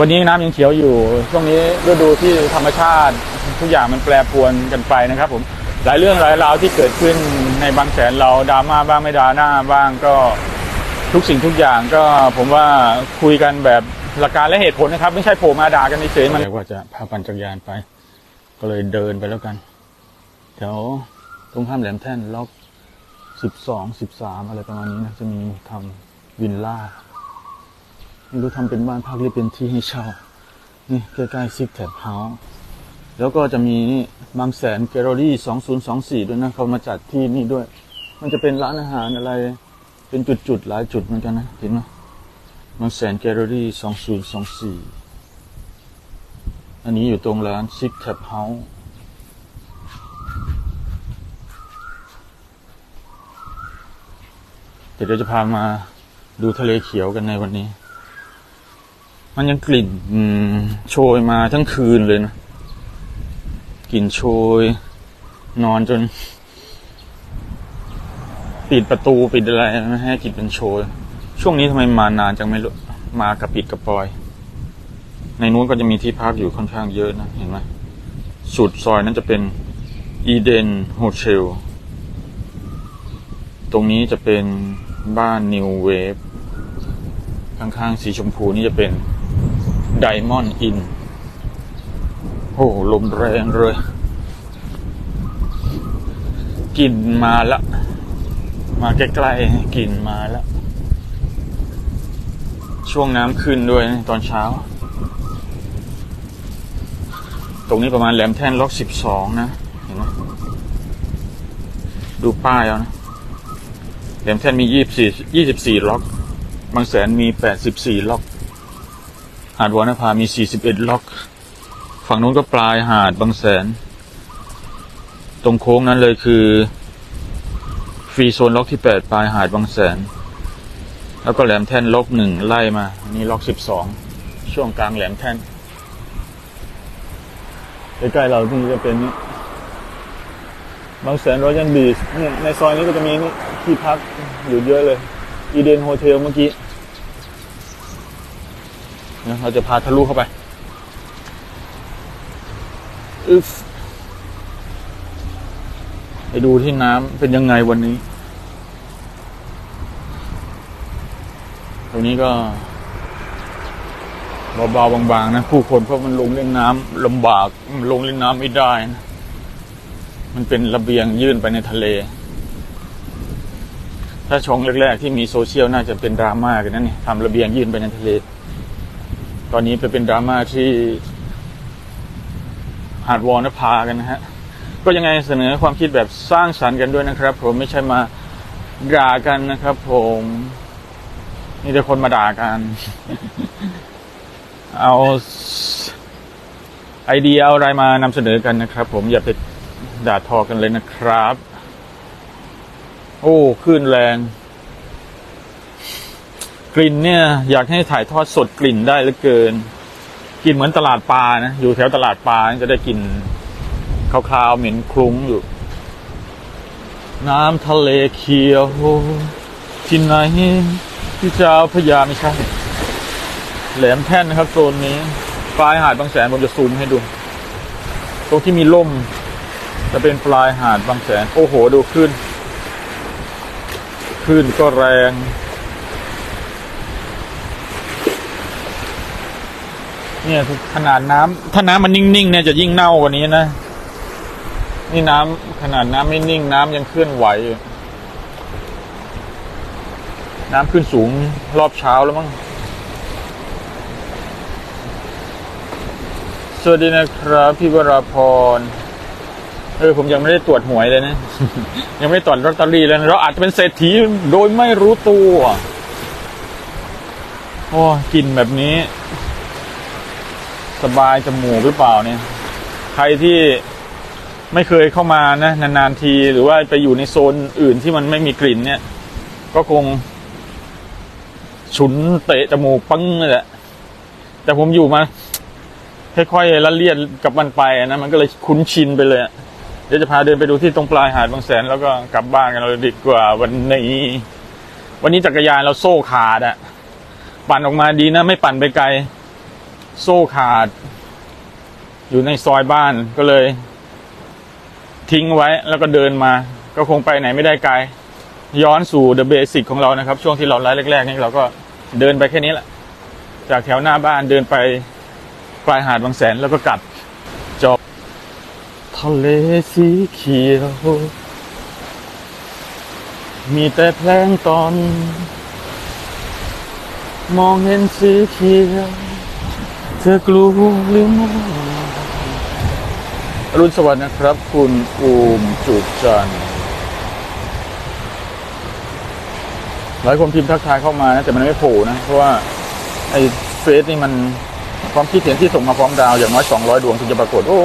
วันนี้น้ำยังเขียวอยู่ ช่วงนี้ฤดูที่ธรรมชาติ ทุกอย่างมันแปรปรวนกันไปนะครับผมหลายเรื่องหลายราวที่เกิดขึ้นในบางแสนเราดราม่าบ้างไม่ดราม่าบ้างก็ทุกสิ่งทุกอย่างก็ผมว่าคุยกันแบบหลักการและเหตุผลนะครับ ไม่ใช่โผล่มาด่ากันเฉยๆมันว่าจะพาปั่นจักรยานไป ก็เลยเดินไปแล้วกันแถวตรงข้ามแหลมแท่นล็อกสิบสองสิบสามอะไรประมาณนี้นะจะมีทำวินล่า ไม่รู้ทำเป็นบ้านพักหรือเป็นที่ให้เช่า นี่ใกล้ๆซิกแท็บเฮาส์แล้วก็จะมีนี่บางแสนแกลเลอรี่สองศูนย์สองสี่ด้วยนะเขามาจัดที่นี่ด้วย มันจะเป็นร้านอาหารอะไร เป็นจุดๆ หลายจุดเหมือนกันนะ เห็นไหมบางแสนแกลเลอรี่สองศูนย์สองสี่อันนี้อยู่ตรงร้านซิกแท็บเฮาส์เดี๋ยวจะพามาดูทะเลเขียวกันในวันนี้ มันยังกลิ่นอืมโชยมาทั้งคืนเลยนะ กลิ่นโชย นอนจน ปิดประตูปิดอะไรไม่ให้กลิ่นเป็นโชย ช่วงนี้ทำไมมานานจังไม่รู้มากระปิดกระปอย ในนู้นก็จะมีที่พักอยู่ค่อนข้างเยอะนะเห็นไหมสุดซอยนั้นจะเป็นอีเดนโฮเทลตรงนี้จะเป็นบ้านนิวเวฟข้างๆสีชมพูนี่จะเป็น ไดมอนด์อิน โอ้ลมแรงเลยกลิ่นมาละ มาใกล้ๆกลิ่นมาละ ช่วงน้ำขึ้นด้วยตอนเช้า ตรงนี้ประมาณแหลมแท่นล็อกสิบสองนะ เห็นไหมดูป้ายเอานะ แหลมแท่นมียี่สิบสี่ยี่สิบสี่ล็อก บางแสนมี84ล็อก หาดวานภามี 41 ล็อก ฝั่งนู้นก็ปลายหาดบางแสน ตรงโค้งนั้นเลยคือ ฟรีโซนล็อกที่ 8 ปลายหาดบางแสน แล้วก็แหลมแท่นล็อกหนึ่งไล่มา นี่ล็อก 12 ช่วงกลางแหลมแท่น ใกล้ๆเราที่จะเป็นนี่บางแสนรอยัลบีชเนี่ยในซอยนี้ก็จะมีนี่ที่พักอยู่เยอะเลย อีเดนโฮเทลเมื่อกี้ เราจะพาทะลุเข้าไปอึฟไปดูที่น้ำเป็นยังไงวันนี้ ตรงนี้ก็เบาๆบางๆนะผู้คนเพราะมันลงเล่นน้ำลำบากลงเล่นน้ำไม่ได้นะมันเป็นระเบียงยื่นไปในทะเล ถ้าชงแรกๆที่มีโซเชียลน่าจะเป็นดราม่ากันนั่นนี่ทำระเบียงยื่นไปในทะเล ตอนนี้ไปเป็นดราม่าที่หาดวอนภากันนะฮะ ก็ยังไงเสนอความคิดแบบสร้างสรรค์กันด้วยนะครับ ผมไม่ใช่มาด่ากันนะครับ ผมนี่แต่คนมาด่ากัน เอาไอเดียเอาอะไรมานำเสนอกันนะครับ ผมอย่าไปด่าทอกันเลยนะครับ โอ้คลื่นแรง กลิ่นเนี่ยอยากให้ถ่ายทอดสดกลิ่นได้เหลือเกินกลิ่นเหมือนตลาดปลานะอยู่แถวตลาดปลาจะได้กลิ่นคาวๆเหม็นคลุ้งอยู่ น้ำทะเลเขียวที่ไหนที่เจ้าพระยาไม่ใช่แหลมแท่นนะครับโซนนี้ปลายหาดบางแสนผมจะซูมให้ดู ตรงที่มีล่ม จะเป็นปลายหาดบางแสน โอ้โห ดูขึ้น ขึ้นก็แรง เนี่ยขนาดน้ำถ้าน้ำมันนิ่งๆเนี่ยจะยิ่งเน่ากว่านี้นะ นี่น้ำขนาดน้ำไม่นิ่งน้ำยังเคลื่อนไหว น้ำขึ้นสูงรอบเช้าแล้วมั้งสวัสดีนะครับ พี่วราพรเออผมยังไม่ได้ตรวจหวยเลยนะ ยังไม่ได้ตรวจลอตเตอรี่เลยนะเราอาจจะเป็นเศรษฐีโดยไม่รู้ตัว โอ้กลินแบบนี้ สบายจมูกหรือเปล่าเนี่ย ใครที่ไม่เคยเข้ามานะนานๆทีหรือว่าไปอยู่ในโซนอื่นที่มันไม่มีกลิ่นเนี่ย ก็คง ฉุนเตะจมูกปังเลยแหละแต่ผมอยู่มาค่อยๆละเลียดกับมันไปนะมันก็เลยคุ้นชินไปเลยเดี๋ยวจะพาเดินไปดูที่ตรงปลายหาดบางแสนแล้วก็กลับบ้านกันเลยดีกว่าวันนี้วันนี้จักรยานเราโซ่ขาดอะปั่นออกมาดีนะ ไม่ปั่นไปไกล โซ่ขาด อยู่ในซอยบ้านก็เลย ทิ้งไว้แล้วก็เดินมา ก็คงไปไหนไม่ได้ไกล ย้อนสู่เดอะเบสิกของเรานะครับ ช่วงที่เราไลฟ์แรกๆนี่เราก็เดินไปแค่นี้แหละ จากแถวหน้าบ้านเดินไปปลายหาดบางแสนแล้วก็กลับจบทะเลสีเขียว มีแต่แพลงตอน มองเห็นสีเขียว เธอกลัวหรือไม่อรุณสวัสดิ์นะครับ คุณอูมจุกจันหลายคนพิมพ์ทักทายเข้ามานะแต่มันไม่โผล่นะ เพราะว่าไอ้เฟซนี่มันความคิดเห็นที่ส่งมาพร้อมดาวอย่างน้อย200ดวงถึงจะปรากฏโอ้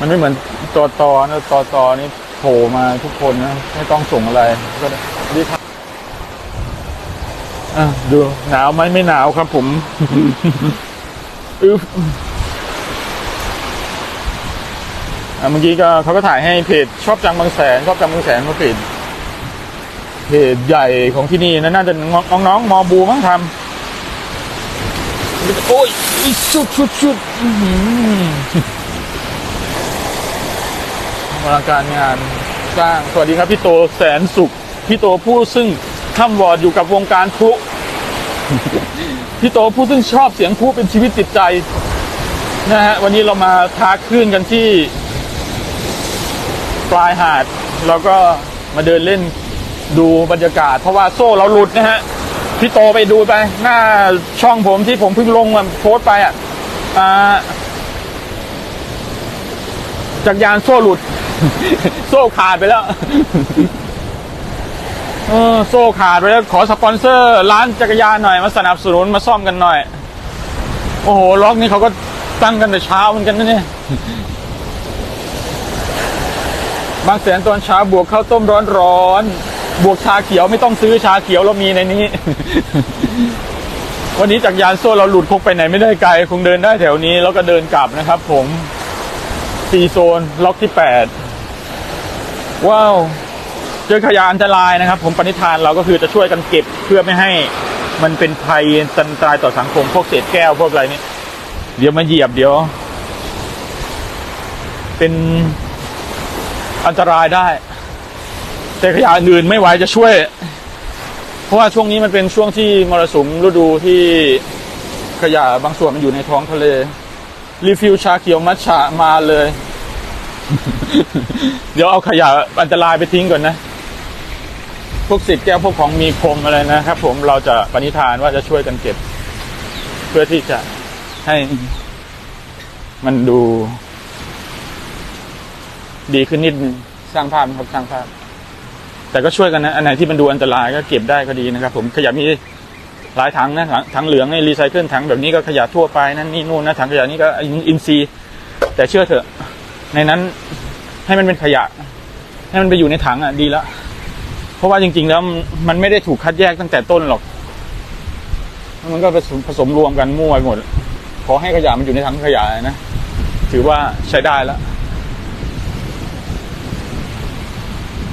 มันไม่เหมือนตอตอนะตอตอนี่โผล่มาทุกคนนะไม่ต้องส่งอะไรก็ได้ดีครับอะดูหนาวไหมไม่หนาวครับผม อึ๊บอะเมื่อกี้ก็เขาก็ถ่ายให้เพจชอบจังบางแสนชอบจังบางแสนเขาเพจเพจใหญ่ของที่นี่นะน่าจะน้องๆมอบูมั้งทำโอ้ยอุ๊ยชุดชุดชุดอื้อหืออลังการงานสร้างสวัสดีครับพี่โตแสนสุข พี่โตผู้ซึ่งข้ามวอร์ดอยู่กับวงการพลุ พี่โตผู้ซึ่งชอบเสียงพลุเป็นชีวิตจิตใจนะฮะวันนี้เรามาทาคลื่นกันที่ ปลายหาด แล้วก็มาเดินเล่นดูบรรยากาศ เพราะว่าโซ่เราหลุดนะฮะพี่โตไปดูไป หน้าช่องผมที่ผมเพิ่งลงมาโพสต์ไปอะอ่าจักรยานโซ่หลุด โซ่ขาดไปแล้ว เออโซ่ขาดไปแล้วขอสปอนเซอร์ร้านจักรยานหน่อยมาสนับสนุนมาซ่อมกันหน่อย โอ้โหล็อกนี้เขาก็ตั้งกันแต่เช้าเหมือนกันนะเนี่ยบางแสนตอนเช้าบวกข้าวต้มร้อนร้อนๆบวกชาเขียวไม่ต้องซื้อชาเขียวเรามีในนี้ วันนี้จักรยานโซ่เราหลุดคงไปไหนไม่ได้ไกล คงเดินได้แถวนี้ แล้วก็เดินกลับนะครับ ผมสี่โซนล็อกที่แปดว้าว เจอขยะอันตรายนะครับ ผมปณิธานเราก็คือจะช่วยกันเก็บเพื่อไม่ให้มันเป็นภัยอันตรายต่อสังคมพวกเศษแก้วพวกอะไรนี้เดี๋ยวมาเหยียบเดี๋ยว เป็นอันตรายได้ แต่ขยะอื่นไม่ไหวจะช่วย เพราะว่าช่วงนี้มันเป็นช่วงที่มรสุมฤดูที่ขยะบางส่วนมันอยู่ในท้องทะเล รีฟิลชาเขียวมัทฉะมาเลย เดี๋ยวเอาขยะอันตรายไปทิ้งก่อนนะ พวกสิทธิ์แก้วพวกของมีคมอะไรนะครับ ผมเราจะปณิธานว่าจะช่วยกันเก็บ เพื่อที่จะให้มันดู ดีขึ้นนิดนึงสร้างภาพนะครับสร้างภาพ แต่ก็ช่วยกันนะ อันไหนที่มันดูอันตรายก็เก็บได้ก็ดีนะครับ ผมขยะมีหลายถังนะถังถังเหลืองในรีไซเคิลถังแบบนี้ก็ขยะทั่วไปนั่นนี่นู่นนะถังขยะนี้ก็อินซีแต่เชื่อเถอะ ในนั้นให้มันเป็นขยะ ให้มันไปอยู่ในถังอะดีแล้ว ราะว่าจริง ๆ แล้วมันไม่ได้ถูกคัดแยกตั้งแต่ต้นหรอก มันก็ผสมผสมรวมกันมั่วไปหมด ขอให้ขยะมันอยู่ในถังขยะนะ ถือว่าใช้ได้แล้ว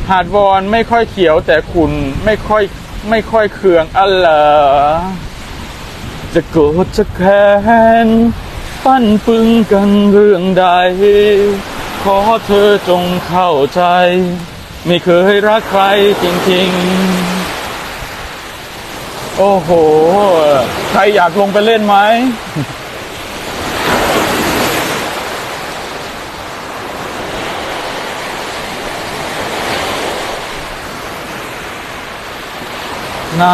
หาดวอนไม่ค่อยเขียวแต่ขุนไม่ค่อยไม่ค่อยเคืองอะไรจะโกรธจะแค้นปั้นปึงกันเรื่องใด ขอเธอจงเข้าใจ ไม่เคยรักใครจริงๆ โอ้โห ใครอยากลงไปเล่นไหม น้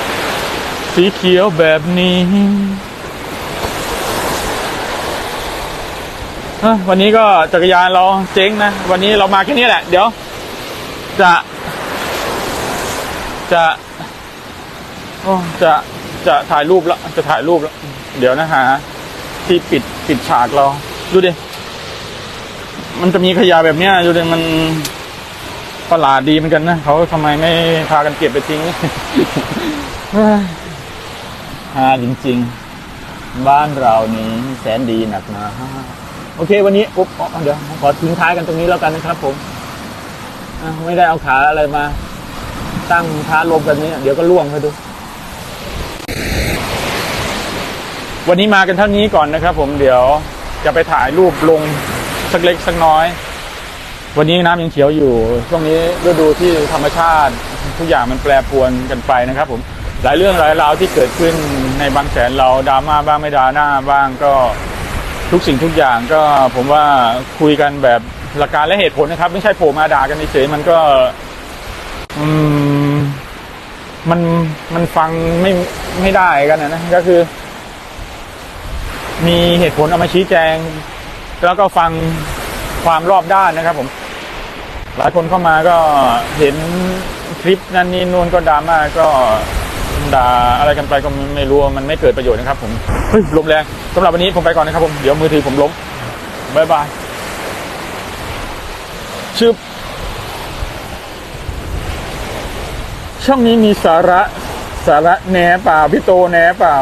ำสีเขียวแบบนี้เอ้อ วันนี้ก็จักรยานเราเจ๊งนะ วันนี้เรามาแค่นี้แหละ เดี๋ยว จะ จะจะจะถ่ายรูปแล้วจะถ่ายรูปแล้ว เดี๋ยวนะฮะที่ปิดปิดฉากเรา ดูดิ มันจะมีขยะแบบเนี้ยดูดิมันประหลาดดีเหมือนกันนะเขาทำไมไม่พากันเก็บไปทิ้งฮาจริง ๆ บ้านเรานี้แสนดีหนักหนา โอเค วันนี้ปุ๊บเดี๋ยวขอทิ้งท้ายกันตรงนี้แล้วกันนะครับ ผมไม่ได้เอาขาอะไรมา ตั้งท้าลมกันนี้ เดี๋ยวก็ล่วงไปดู วันนี้มากันเท่านี้ก่อนนะครับ ผมเดี๋ยวจะไปถ่ายรูปลงสักเล็กสักน้อย วันนี้น้ำยังเขียวอยู่ช่วงนี้ฤดูที่ธรรมชาติ ทุกอย่างมันแปรปรวนกันไปนะครับ ผมหลายเรื่องหลายราวที่เกิดขึ้นในบางแสนเราดราม่าบ้างไม่ดราหน้าบ้างก็ ทุกสิ่งทุกอย่างก็ผมว่าคุยกันแบบหลักการและเหตุผลนะครับ ไม่ใช่โผล่มาด่ากันเฉยมันก็ อืม มันมันฟังไม่ไม่ได้กันนะนะก็คือ มีเหตุผลเอามาชี้แจง แล้วก็ฟังความรอบด้านนะครับ ผม หลายคนเข้ามาก็เห็นคลิปนั้นนี่นู่นก็ดราม่าก็ ด่าอะไรกันไปก็ไม่รู้มันไม่เกิดประโยชน์นะครับผมเฮ้ยลมแรงสำหรับวันนี้ผมไปก่อนนะครับผมเดี๋ยวมือถือผมล้มบายบายชึบช่องนี้มีสาระสาระแหนเปล่าพี่โตแหนเปล่า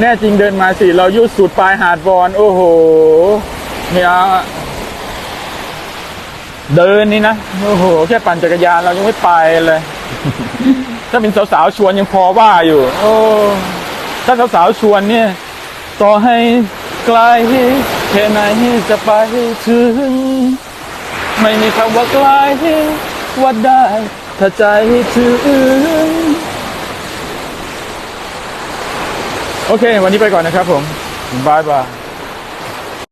แน่จริงเดินมาสิ เรายุดสุดปลายหาดบอลโอ้โหไม่เอาะเดินนี่นะ โอ้โห แค่ปั่นจักรยานเรายังไม่ไปเลย ถ้าเป็นสาวๆชวนยังพอว่าอยู่ โอ้ ถ้าสาวๆชวนเนี่ย ต่อให้ไกลแค่ไหนจะไปถึง ไม่มีคำว่าไกลว่าได้ ถ้าใจถึง โอเค วันนี้ไปก่อนนะครับผมบายบาย